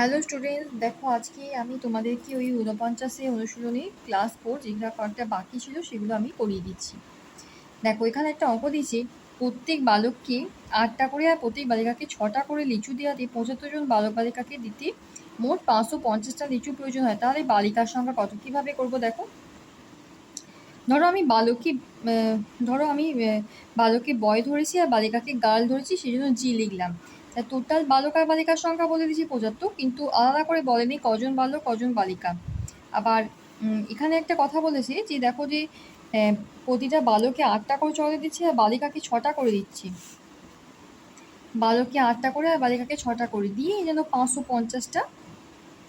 Hello student দেখো, আজকে আমি তোমাদেরকে ওই ঊনপঞ্চাশে অনুশীলনী ক্লাস ফোর যেগুলো কয়েকটা বাকি ছিল, সেগুলো আমি করিয়ে দিচ্ছি। দেখো, এখানে একটা অঙ্ক দিয়েছে, প্রত্যেক বালককে আটটা করে আর প্রত্যেক বালিকাকে ছটা করে লিচু দেওয়াতে পঁচাত্তর জন বালক বালিকাকে দিতে মোট পাঁচশো পঞ্চাশটা লিচু প্রয়োজন হয়। তাহলে বালিকার সংখ্যা কত? কীভাবে করব দেখো? ধরো আমি বালককে ধরো আমি বালককে বয় ধরেছি আর বালিকাকে গার্ল ধরেছি সেই জন্য জি লিখলাম। টোটাল বালক আর বালিকার সংখ্যা বলে দিয়েছি পঁচাত্তর, কিন্তু আলাদা করে বলেনি কজন বালক, কজন বালিকা। আবার এখানে একটা কথা বলেছি যে দেখো যে প্রতিটা বালকে আটটা করে চলে দিচ্ছে আর বালিকাকে ছটা করে দিচ্ছি। বালককে আটটা করে আর বালিকাকে ছটা করে দিয়ে যেন পাঁচশো পঞ্চাশটা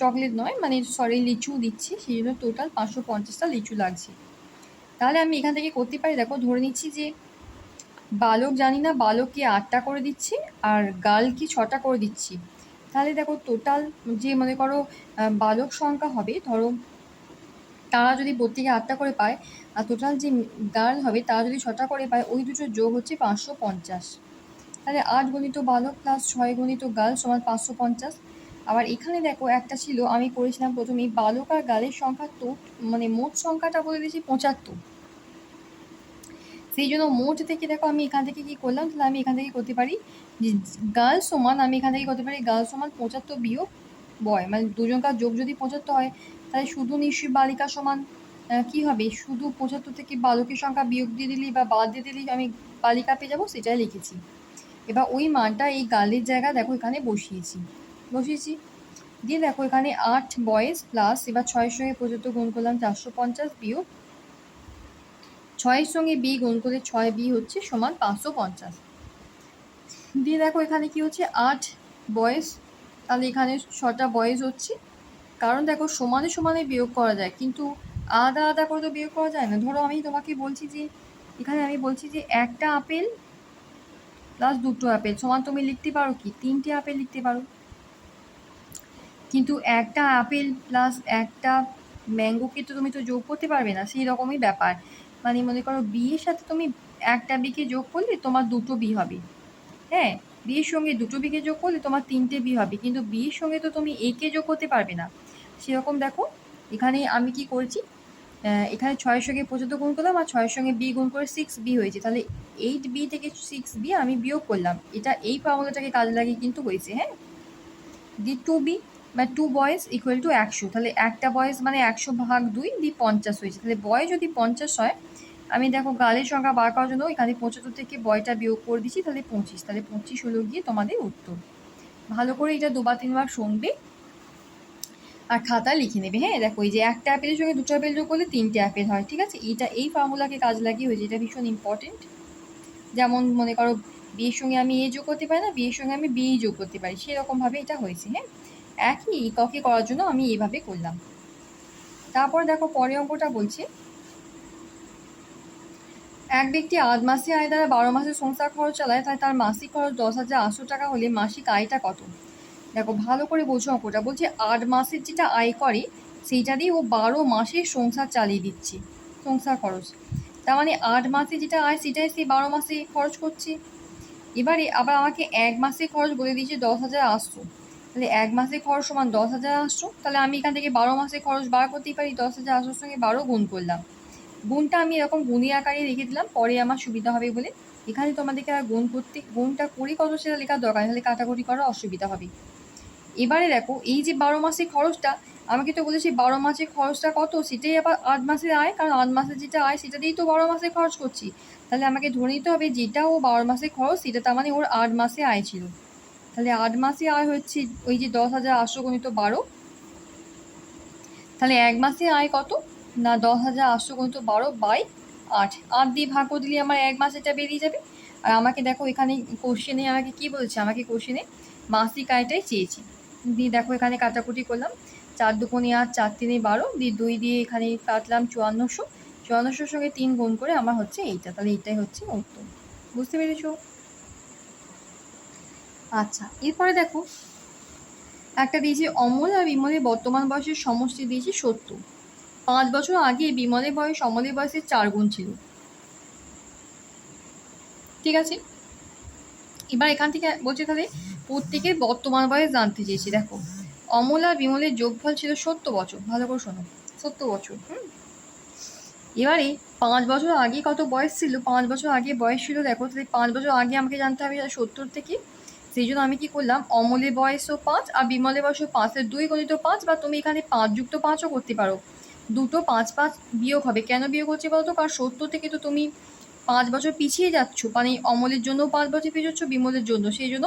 চকলেট নয় মানে সরি লিচু দিচ্ছি, সেই জন্য টোটাল পাঁচশো পঞ্চাশটা লিচু লাগছে। তাহলে আমি এখান থেকে করতে পারি, দেখো ধরে নিচ্ছি যে বালক জানি না, বালককে আটটা করে দিচ্ছি আর গার্লকে ছটা করে দিচ্ছি। তাহলে দেখো টোটাল যে মনে করো বালক সংখ্যা হবে, ধরো তারা যদি প্রত্যেকে আটটা করে পায়, আর টোটাল যে গার্ল হবে, তারা যদি ছটা করে পায়, ওই দুটো যোগ হচ্ছে পাঁচশো পঞ্চাশ। তাহলে আট গণিত বালক প্লাস ছয় গণিত গার্ল সমান পাঁচশো পঞ্চাশ। আবার এখানে দেখো একটা ছিল, আমি করেছিলাম প্রথমেই, বালক আর গার্লের সংখ্যা তো মানে মোট সংখ্যাটা বলে দিয়েছি পঁচাত্তর। সেই জন্য মোট থেকে দেখো আমি এখান থেকে কি করলাম? তাহলে আমি এখান থেকে করতে পারি যে গার্ল সমান, আমি এখান থেকে করতে পারি গার্ল সমান পঁচাত্তর বিয়োগ বয়। মানে দুজনকার যোগ যদি পঁচাত্তর হয়, তাহলে শুধু নিশ্চয়ই বালিকা সমান কি হবে? শুধু পঁচাত্তর থেকে বালকের সংখ্যা বিয়োগ দিয়ে দিলি বা বাদ দিয়ে দিলি, আমি বালিকা পেয়ে যাব, সেটাই লিখেছি। এবার ওই মানটা এই গার্লের জায়গা দেখো এখানে বসিয়েছি। বসিয়েছি। দিয়ে দেখো এখানে আট বয়েস প্লাস এবার সঙ্গে পঁচাত্তর গুণ করলাম চারশো পঞ্চাশ বিয়োগ ছয়ের সঙ্গে বি গুণ করে ছয় বি হচ্ছে সমান পাঁচশো পঞ্চাশ। দিয়ে দেখো এখানে কি হচ্ছে? আট বয়স। তাহলে এখানে ছটা বয়স হচ্ছে। কারণ দেখো সমানে সমানে বিয়োগ করা যায়, কিন্তু আলাদা আলাদা করে তো বিয়োগ করা যায় না। ধরো আমি তোমাকে বলছি যে, এখানে আমি বলছি যে একটা আপেল প্লাস দুটো আপেল। সমান তুমি লিখতে পারো কি? তিনটে আপেল লিখতে পারো। কিন্তু একটা আপেল প্লাস একটা ম্যাঙ্গোকে তো তুমি তো যোগ করতে পারবে না, সেই রকমই ব্যাপার। মানে মনে করো বিয়ের সাথে তুমি একটা বিকে যোগ করলে তোমার দুটো বি হবে। হ্যাঁ বিয়ের সঙ্গে দুটো বিকে যোগ করলে তোমার তিনটে বি হবে, কিন্তু বিয়ের সঙ্গে তো তুমি একে যোগ করতে পারবে না। সেরকম দেখো, এখানে আমি কি করছি? এখানে ছয়ের সঙ্গে পঁচাত্তর গুণ করলাম আর ছয়ের সঙ্গে বি গুণ করে সিক্স বি হয়েছে। তাহলে এইট বি থেকে সিক্স বি আমি বিয়োগ করলাম। এটা এই ফর্মুলাটাকে কাজে লাগিয়ে কিন্তু হয়েছে হ্যাঁ? দি টু বি বা টু বয়েস ইকুয়াল টু একশো। তাহলে একটা বয়েস মানে একশো ভাগ দুই দি পঞ্চাশ হয়েছে। তাহলে বয় যদি পঞ্চাশ হয়, আমি দেখো গালের সংখ্যা বার করার জন্য এখানে পঁচাত্তর থেকে বয়টা বিয়োগ করে দিচ্ছি, তাহলে পঁচিশ। তাহলে পঁচিশ হলো গিয়ে তোমাদের উত্তর। ভালো করে এটা দুবার তিনবার শুনবে আর খাতায় লিখে নেবে। হ্যাঁ দেখো এই যে একটা অ্যাপেলের সঙ্গে দুটো অ্যাপেল যোগ করলে তিনটে অ্যাপেল হয়, ঠিক আছে? এটা এই ফর্মুলাকে কাজ লাগিয়ে হয়েছে। এটা ভীষণ ইম্পর্টেন্ট যেমন মনে করো বিয়ের সঙ্গে আমি এ যোগ করতে পারি না, বিয়ের সঙ্গে আমি বি যোগ করতে পারি। সেরকমভাবে এটা হয়েছে হ্যাঁ? একই এককে করার জন্য আমি এভাবে করলাম। তারপর দেখো পরে অঙ্কটা বলছে। এক ব্যক্তি আট মাসে আয় দ্বারা বারো মাসের সংসার খরচ চালায়, তাই তার মাসিক খরচ দশ হাজার আটশো টাকা হলে মাসিক আয়টা কত? দেখো, ভালো করে বোঝো অঙ্কটা। বলছে আট মাসের যেটা আয় করে, সেইটা দিয়ে ও বারো মাসের সংসার চালিয়ে দিচ্ছে, সংসার খরচ। তার মানে আট মাসে যেটা আয়, সেটাই সে বারো মাসে খরচ করছে। এবারে আবার আমাকে এক মাসে খরচ বলে দিয়েছে দশ হাজার আটশো। তাহলে এক মাসে খরচ সমান দশ হাজার আটশো তাহলে আমি এখান থেকে বারো মাসে খরচ বার করতেই পারি, দশ হাজার আটশোর সঙ্গে বারো গুণ করলাম। গুণটা আমি এরকম গুণী আকারে রেখে দিলাম, পরে আমার সুবিধা হবে বলে। এখানে তোমাদেরকে আর গুণ করতে, গুণটা করি কত সেটা লেখার দরকার তাহলে কাটাকুটি করা অসুবিধা হবে। এবারে দেখো, এই যে বারো মাসের খরচটা, আমাকে তো বলেছি বারো মাসের খরচটা কত, সেটাই আবার আট মাসের আয়, কারণ আট মাসের যেটা আয় সেটা দিয়েই তো বারো মাসে খরচ করছি। তাহলে আমাকে ধরে নিতে হবে যেটা ও বারো মাসের খরচ সেটা তার মানে ওর আট মাসে আয় ছিল। তাহলে আট মাসে আয় হচ্ছে ওই যে দশ হাজার আটশো গণিত বারো। তাহলে এক মাসে আয় কত? না, দশ হাজার আটশো গণিত বারো বাই আট। আট দিয়ে ভাগ করে দিলে আমার এক মাস এটা বেরিয়ে যাবে। আর আমাকে দেখো এখানে কোশ্চেনে আমাকে কি বলছে? আমাকে কোশ্চেনে মাসিক আয়টাই চেয়েছি। দিয়ে দেখো এখানে কাটাকুটি করলাম। চার দুকোনি আট, চার তিনে বারো। দিয়ে দুই দিয়ে এখানে কাটলাম চুয়ান্নশো। চুয়ান্নশোর সঙ্গে তিন গুণ করে আমার হচ্ছে এইটা। তাহলে এইটাই হচ্ছে উত্তর। বুঝতে পেরেছ? আচ্ছা এরপরে দেখো, একটা দিয়েছি অমল আর বিমলের বর্তমান বয়সের সমষ্টি দিয়েছি সত্তর। পাঁচ বছর আগে বিমলের বয়স, অমলের বয়সের চার গুণ ছিল। ঠিক আছে? এবার এখান থেকে বলছে তাহলে, প্রত্যেকের বর্তমান বয়স জানতে চেয়েছি। দেখো, অমল আর বিমলের যোগফল ছিল সত্তর বছর। ভালো করে শোনো, সত্তর বছর, হুম? এবারে, পাঁচ বছর আগে কত বয়স ছিল? পাঁচ বছর আগে বয়স ছিল, দেখো, তাহলে পাঁচ বছর আগে আমাকে জানতে হবে সত্তর থেকে সেই জন্য আমি কি করলাম অমলে বয়সও পাঁচ আর বিমলে বয়সও পাঁচের দুই গণিত পাঁচ বা তুমি এখানে পাঁচ যুক্ত পাঁচও করতে পারো। দুটো পাঁচ পাঁচ বিয়োগ হবে। কেন বিয়োগ হচ্ছে বলতো? কারণ সত্তর থেকে তো তুমি পাঁচ বছর পিছিয়ে যাচ্ছ। মানে অমলের জন্য পাঁচ বছর পিছিয়ে যাচ্ছ, বিমলের জন্য। সেই জন্য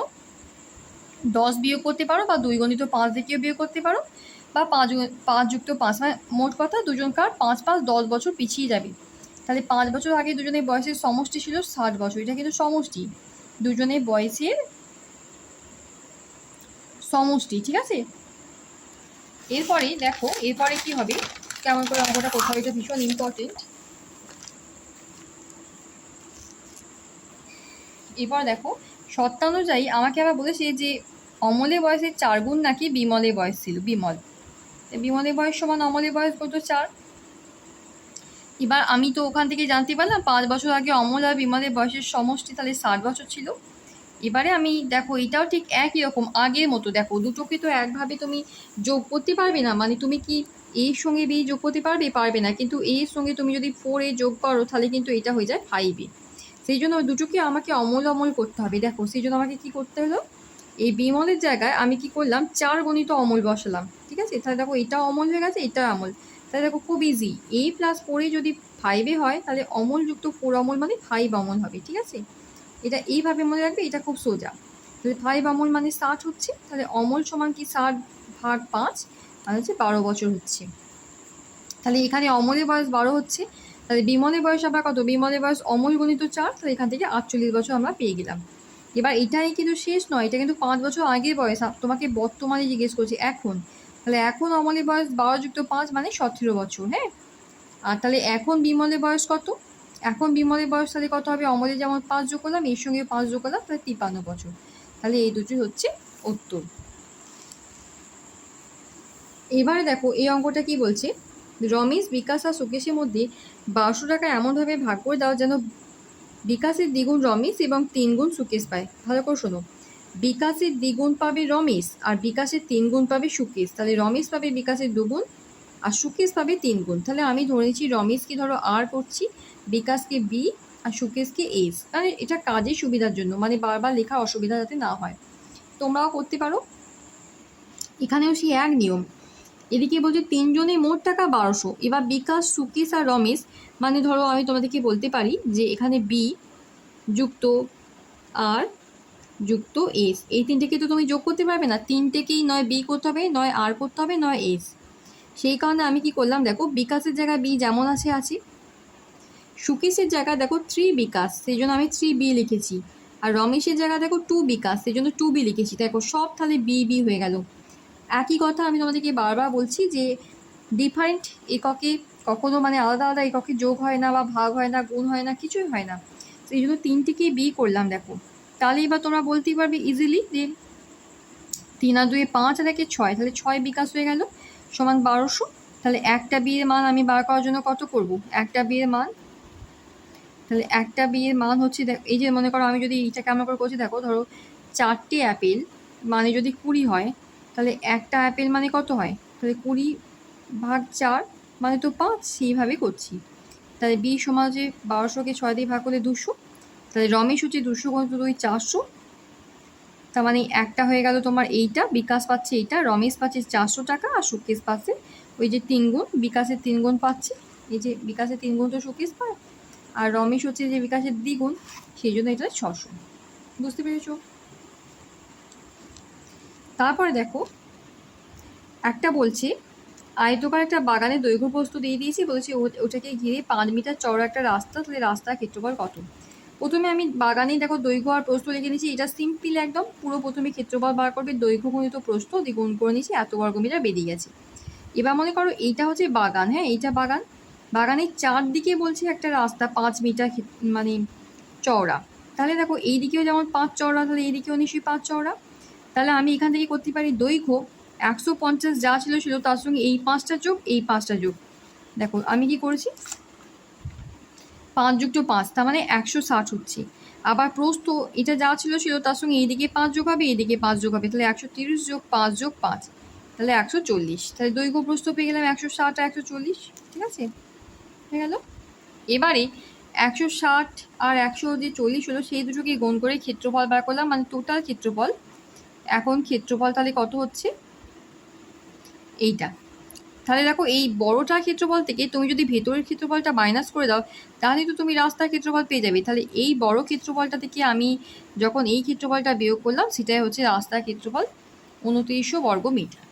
দশ বিয়োগ করতে পারো বা দুই গণিত পাঁচ থেকেও বিয়োগ করতে পারো বা পাঁচ পাঁচ যুক্ত পাঁচ। মানে মোট কথা দুজনকার পাঁচ পাঁচ দশ বছর পিছিয়ে যাবে। তাহলে পাঁচ বছর আগে দুজনের বয়সের সমষ্টি ছিল ষাট বছর। এটা কিন্তু সমষ্টি। দুজনের বয়সের সমষ্টি, ঠিক আছে? এরপরে দেখো, এরপরে কি হবে? কেমন করে অঙ্কটা করতে হবে, এটা ভীষণ ইম্পর্টেন্ট এবার দেখো সত্যানুযায়ী আমাকে আবার বলেছে যে অমলে বয়সের চার গুণ নাকি বিমলের বয়স ছিল, বিমল। তো বিমলের বয়স সমান অমলের বয়স কত? চার। এবার আমি তো ওখান থেকে জানতে পারলাম, পাঁচ বছর আগে অমল আর বিমলের বয়সের সমষ্টি তাহলে ষাট বছর ছিল। এবারে আমি, দেখো, এটাও ঠিক একই রকম, আগের মতো। দেখো, দুটোকে তো একভাবে তুমি যোগ করতে পারবে না। মানে তুমি কি এর সঙ্গে বি যোগ করতে পারবে? পারবে না। কিন্তু এর সঙ্গে তুমি যদি ফোর এ যোগ করো, তাহলে কিন্তু এটা হয়ে যায় ফাইভে সেই জন্য দুটোকে আমাকে অমল অমল করতে হবে। দেখো, সেই জন্য আমাকে কি করতে হলো? এই বিমলের জায়গায় আমি কি করলাম? চার গণিত অমল বসালাম। ঠিক আছে? তাহলে দেখো, এটা অমল হয়ে গেছে, এটা অমল। তাহলে দেখো, খুব ইজি এ প্লাস ফোরে যদি ফাইভে হয়, তাহলে অমল যুক্ত ফোর অমল মানে ফাইভ অমল হবে। ঠিক আছে? এটা এইভাবে মনে রাখবে, এটা খুব সোজা। তাহলে ফাইভ অমল মানে ষাট হচ্ছে, তাহলে অমল সমান কি ষাট ভাগ পাঁচ? মানে হচ্ছে বারো বছর হচ্ছে। তাহলে এখানে অমলের বয়স বারো হচ্ছে, তাহলে বিমলের বয়স আবার কত? বিমলের বয়স অমল গণিত চার, তাহলে এখান থেকে আটচল্লিশ বছর আমরা পেয়ে গেলাম। এবার এটাই কিন্তু শেষ নয়, এটা কিন্তু পাঁচ বছর আগের বয়স। তোমাকে বর্তমানে জিজ্ঞেস করছি, এখন? তাহলে এখন অমলের বয়স বারো যুক্ত পাঁচ মানে সতেরো বছর হ্যাঁ? আর তাহলে এখন বিমলের বয়স কত? এখন বিমলের বয়স তাহলে কত হবে? অমলের যেমন পাঁচ যোগ করলাম এর সঙ্গে পাঁচ যোগ করলাম তাহলে তিপ্পান্ন বছর। তাহলে এই দুটোই হচ্ছে উত্তর। এবারে দেখো, এই অঙ্কটা কি বলছে? রমেশ, বিকাশ আর সুকেশের মধ্যে বারোশো টাকা এমনভাবে ভাগ করে দাও যেন বিকাশের দ্বিগুণ রমেশ এবং তিনগুণ সুকেশ পায়। ভালো করে শোনো। বিকাশের দ্বিগুণ পাবে রমেশ আর বিকাশের তিনগুণ পাবে সুকেশ। তাহলে রমেশ পাবে বিকাশের দুগুণ আর সুকেশ পাবে তিন গুণ। তাহলে আমি ধরে নিচ্ছি রমেশকে ধরো আর করছি, বিকাশকে বি আর সুকেশকে এস। মানে এটা কাজের সুবিধার জন্য মানে বারবার লেখা অসুবিধা যাতে না হয়। তোমরাও করতে পারো। এখানেও সেই এক নিয়ম। এদিকে বলছে তিনজনে মোট টাকা বারোশো। এবার বিকাশ, সুকেশ আর রমেশ মানে ধরো আমি তোমাদেরকে বলতে পারি যে এখানে বি যুক্ত আর যুক্ত এস। এই তিনটেকে তো তুমি যোগ করতে পারবে না। তিনটেকেই নয় বি করতে হবে, নয় আর করতে হবে, নয় এস। সেই কারণে আমি কি করলাম, দেখো বিকাশের জায়গায় বি যেমন আছে আছে। সুকেশের জায়গায় দেখো থ্রি বিকাশ, সেই জন্য আমি থ্রি বি লিখেছি। আর রমেশের জায়গায় দেখো টু বিকাশ, সেই জন্য টু বি লিখেছি। দেখো সব তাহলে বি বি হয়ে গেল। একই কথা আমি তোমাদেরকে বারবার বলছি যে ডিফারেন্ট এককে কখনো মানে আলাদা আলাদা এককে যোগ হয় না বা ভাগ হয় না, গুণ হয় না, কিছুই হয় না। সেই জন্য তিনটিকেই বি করলাম, দেখো। তাহলে এবার তোমরা বলতেই পারবে ইজিলি যে তিন আর দুয়ে পাঁচ আর একে ছয়, তাহলে ছয় বিকাশ হয়ে গেল। সমান বারোশো? তাহলে একটা বিয়ের মান আমি বার করার জন্য কত করব? একটা বিয়ের মান? তাহলে একটা বিয়ের মান হচ্ছে এই যে মনে করো আমি যদি এইটা কেমন করে করছি, দেখো, ধরো চারটে অ্যাপেল মানে যদি কুড়ি হয়, তাহলে একটা অ্যাপেল মানে কত হয়? তাহলে কুড়ি ভাগ চার মানে তো পাঁচ, সেইভাবে করছি। তাহলে বি সমাজে বারোশোকে ছয় দিয়ে ভাগ করলে দুশো। তাহলে রমেশ হচ্ছে দুশো গুণিত দুই, চারশো। তার মানে একটা হয়ে গেল তোমার এইটা, বিকাশ পাচ্ছে এইটা, রমেশ পাচ্ছে চারশো টাকা আর সুকেশ পাচ্ছে ওই যে তিনগুণ বিকাশের তিনগুণ পাচ্ছে। এই যে বিকাশের তিনগুণ তো সুকেশ পায় আর রমেশ হচ্ছে যে বিকাশের দ্বিগুণ, সেই জন্য এটা ছশো। বুঝতে পেরেছ? তারপরে দেখো, একটা বলছে আয়তকার একটা বাগানে দৈর্ঘ্য প্রস্তু দিয়ে দিয়েছি। বলছে ওটাকে ঘিরে পাঁচ মিটার চওড়া একটা রাস্তা, তাহলে রাস্তার ক্ষেত্রফল কত? প্রথমে আমি বাগানে দেখো দৈর্ঘ্য আর প্রস্থ লিখে নিয়েছি। এটা সিম্পল একদম, পুরো প্রথমে ক্ষেত্রফল বার করবে, দৈর্ঘ্য গুণিত প্রস্থ, দ্বিগুণ করে নিয়েছি, এত বর্গ মিটার বেরিয়ে গেছে। এবার মনে করো এইটা হচ্ছে বাগান হ্যাঁ এইটা বাগান। বাগানের চারদিকে বলছে একটা রাস্তা, পাঁচ মিটার মানে চওড়া। তাহলে দেখো এই দিকেও যেমন পাঁচ চওড়া, তাহলে এই দিকেও নিশ্চয়ই পাঁচ চওড়া। তাহলে আমি এখান থেকে করতে পারি দৈর্ঘ্য, একশো পঞ্চাশ যা ছিল ছিল তার সঙ্গে এই পাঁচটা যোগ, এই পাঁচটা যোগ। দেখো আমি কি করেছি? পাঁচ যুক্ত পাঁচ, তার মানে একশো ষাট হচ্ছে। আবার প্রস্ত এটা যা ছিল ছিল তার সঙ্গে এইদিকে পাঁচ যোগ হবে এইদিকে পাঁচ যোগ হবে, তাহলে একশো তিরিশ যোগ পাঁচ যোগ পাঁচ, তাহলে একশো চল্লিশ। তাহলে দৈর্ঘ্য প্রস্ত পেয়ে গেলাম একশো ষাট আর একশো চল্লিশ, ঠিক আছে? হয়ে গেল? এবারে একশো ষাট আর একশো যে চল্লিশ হলো, সেই দুটোকে গুণ করে ক্ষেত্রফল বার করলাম মানে টোটাল ক্ষেত্রফল। এখন ক্ষেত্রফল তাহলে কত হচ্ছে? এইটা। তাহলে দেখো এই বড়টার ক্ষেত্রফল থেকে তুমি যদি ভেতরের ক্ষেত্রফলটা মাইনাস করে দাও, তাহলে তো তুমি রাস্তার ক্ষেত্রফল পেয়ে যাবে। তাহলে এই বড় ক্ষেত্রফলটা থেকে আমি যখন এই ক্ষেত্রফলটা বিয়োগ করলাম, সেটাই হচ্ছে রাস্তার ক্ষেত্রফল উনত্রিশশো বর্গ মিটার।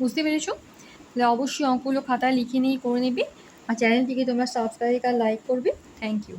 বুঝতে পেরেছ? তাহলে অবশ্যই অঙ্কগুলো খাতায় লিখে নিয়ে করে নেবে। আর চ্যানেলটিকে তোমরা সাবস্ক্রাইব আর লাইক করবে। Thank you